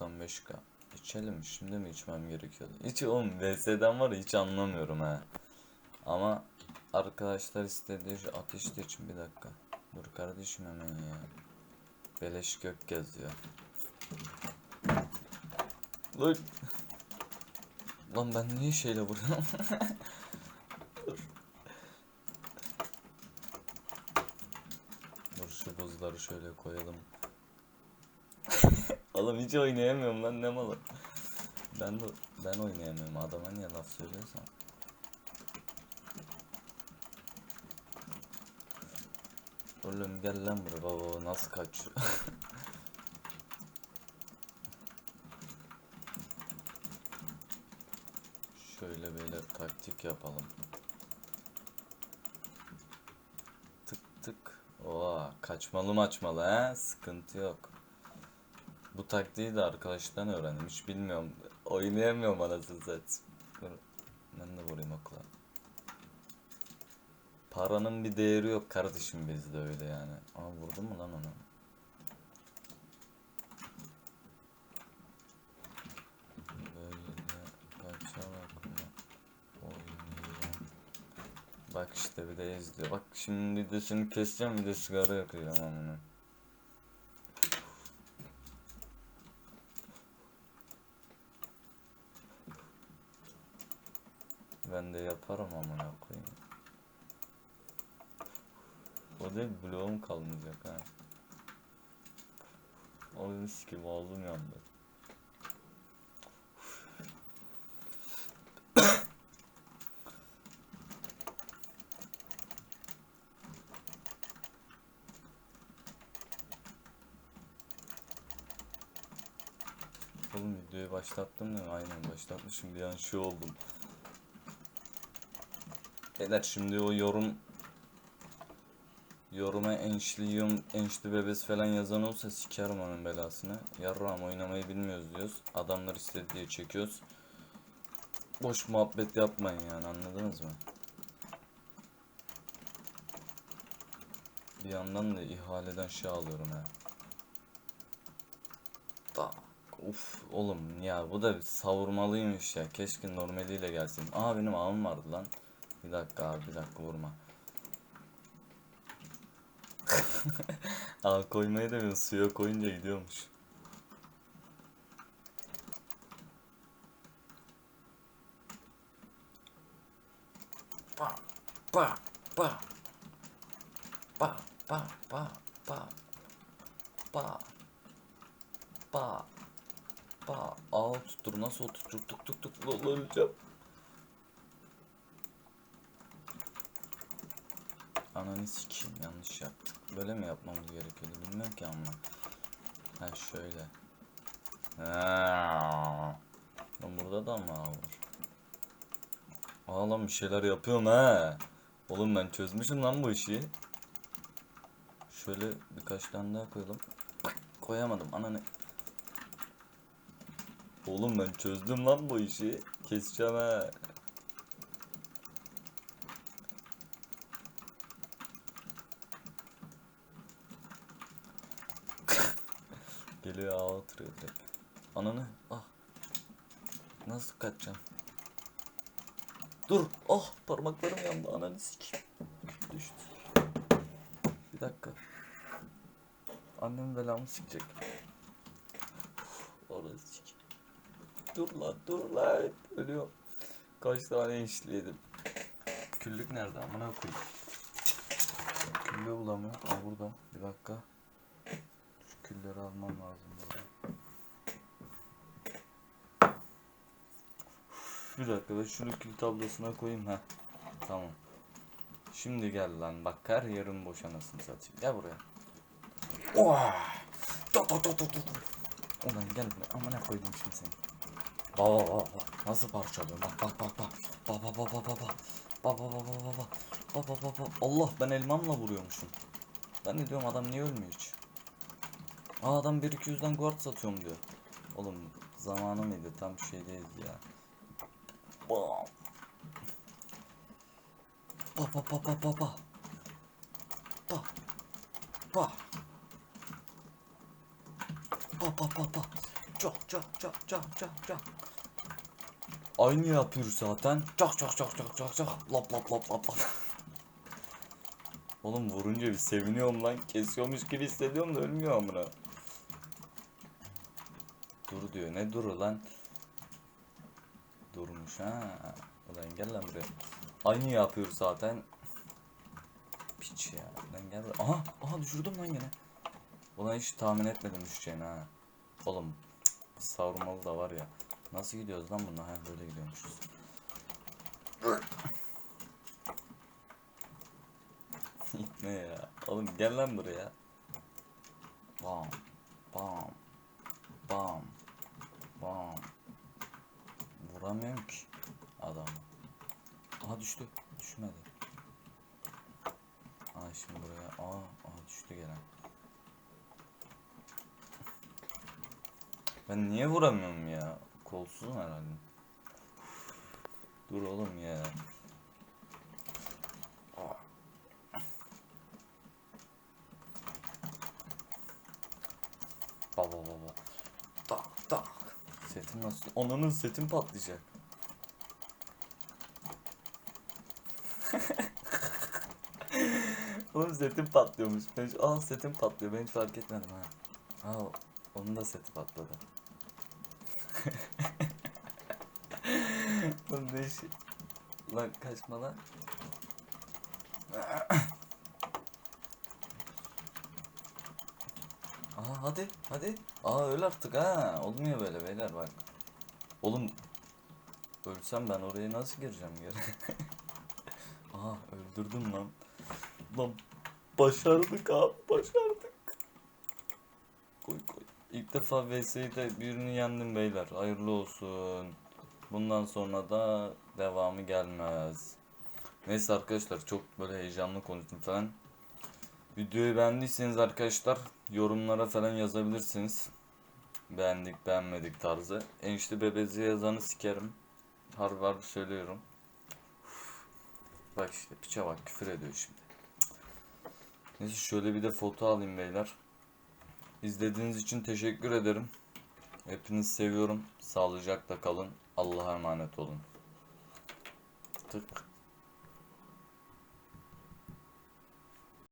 95k. İçelim şimdi mi içmem gerekiyordu? Hiç oğlum VS'den var hiç anlamıyorum ha. Ama arkadaşlar istediği şu ateşte için bir dakika. Dur kardeşim hemen ya. Beleş gök geziyor. Lan. Lan ben niye şeyle vuruyorum? Dur. Dur şu buzları şöyle koyalım. Oğlum hiç oynayamıyorum lan ne malı. Ben de ben oynayamıyorum adama niye laf söylüyorsan. Oğlum gel lan buraya baba nasıl kaçıyor. Şöyle böyle taktik yapalım. Tık tık. Oo, kaçmalı maçmalı he? Sıkıntı yok. Bu taktiği de arkadaştan öğrendim. Hiç bilmiyorum. Oynayamıyorum anasını satayım. Ben de vurayım okla. Paranın bir değeri yok kardeşim bizde öyle yani. Aa vurdun mu lan onu? Bak işte bir de izliyor. Bak şimdi videosunu keseceğim bir de sigara yakacağım amına. Ben de yaparım amına koyayım. O değil bloğum kalmayacak ha. O yüzden sikim ağzım yandı. Oğlum videoyu başlattım değil mi? Aynen başlatmışım bir an şey oldum. Beyler şimdi o yorum Yoruma enşliyum, enşli bebes falan yazan olsa sikerim onun belasını. Yarram oynamayı bilmiyoruz diyoruz. Adamlar istedi diye çekiyoruz. Boş muhabbet yapmayın yani anladınız mı? Bir yandan da ihaleden şey alıyorum ha. Tak. Uf oğlum ya bu da savurmalıymış ya. Keşke normaliyle gelsin. Aa benim ağım vardı lan. Bir dakika abi bir dakika vurma. Aa koymayı demiyor suya koyunca gidiyormuş. Pa pa pa pa pa pa pa pa pa pa Aa tuttur nasıl tuttur tuk tuk tuk tuk öleceğim. Ananı sikeyim yanlış yaptık. Böyle mi yapmamız gerekiyordu bilmiyorum ki ama. Ha şöyle. Ha. Lan burada da mı ağ var? Aa lan bir şeyler yapıyorum ha. Oğlum ben çözmüşüm lan bu işi. Şöyle birkaç tane daha koyalım. Koyamadım ananı. Oğlum ben çözdüm lan bu işi. Keseceğim ha. Ananı ah. Nasıl kaçacağım? Dur. Oh parmaklarım yandı ananı sikeyim. Düştü. Bir dakika. Annem belamı sikecek. Orası sikeyim. Dur lan dur lan. Ölüyorum. Kaç tane işledim. Küllük nerede amına koyayım. Küllüğü bulamıyorum. Aa burada. Bir dakika. Şu külleri almam lazım burada. Bir dakika da şunu kül tablosuna koyayım ha. Tamam. Şimdi gel lan bak her yerim boş anasını satayım. Gel buraya. Oha! Tut tut tut tut. Ulan gel buraya. Amına koydum şimdi seni. Baba baba baba. Nasıl parçalıyor? Bak bak bak bak. Baba baba baba baba. Baba baba baba. Baba baba. Allah ben elmamla vuruyormuşum. Ben de diyorum adam niye ölmüyor hiç? Aa adam 1-200'den guard satıyorum diyor. Oğlum zamanı mıydı? Tam şeydeyiz ya. Bam. Ba ba ba ba ba ba. Ba. Ba. Ba ba ba ba. Çok çok çok çok çok çok. Aynı yapıyor zaten. Çok çok çok çok çok çok. Lap lap lap lap lap. Oğlum vurunca bir seviniyorum lan. Kesiyormuş gibi hissediyorum da ölmüyor amına. Dur diyor. Ne duru lan? Durmuş ha. Ulan gel lan. Aynı yapıyor zaten. Piç ya. Lan gel. Aha, aha düşürdüm lan gene. Ulan hiç tahmin etmedim düşeceğini ha. Oğlum savrulmalı da var ya. Nasıl gidiyoruz lan bununla? Ha böyle gidiyormuşuz. ne ya? Oğlum gel lan buraya. Bam. Bam. Bam. Vuramıyorum ki adam. Aha düştü. Düşmedi. Aa şimdi buraya. Aa, aa düştü gene. Ben niye vuramıyorum ya? Kolsuzum herhalde. Dur oğlum ya. Baba baba. Tak tak. Setim nasıl? Onunun setim patlayacak. Oğlum setim patlıyormuş. Ben hiç, aa setim patlıyor. Ben hiç fark etmedim ha. Aa onun da seti patladı. Oğlum ne işi? Lan kaçma lan. Aa hadi hadi. Aa öl artık ha. Olmuyor böyle beyler bak. Oğlum ölsem ben oraya nasıl gireceğim geri? Aa öldürdüm lan. Lan başardık abi başardık. Koy koy. İlk defa VS'de birini yendim beyler. Hayırlı olsun. Bundan sonra da devamı gelmez. Neyse arkadaşlar çok böyle heyecanlı konuştum falan. Videoyu beğendiyseniz arkadaşlar yorumlara falan yazabilirsiniz. Beğendik beğenmedik tarzı. Enişte bebezi yazanı sikerim. Harbi harbi söylüyorum. Bak işte piçe bak küfür ediyor şimdi. Neyse şöyle bir de foto alayım beyler. İzlediğiniz için teşekkür ederim. Hepinizi seviyorum. Sağlıcakla kalın. Allah'a emanet olun. Tık.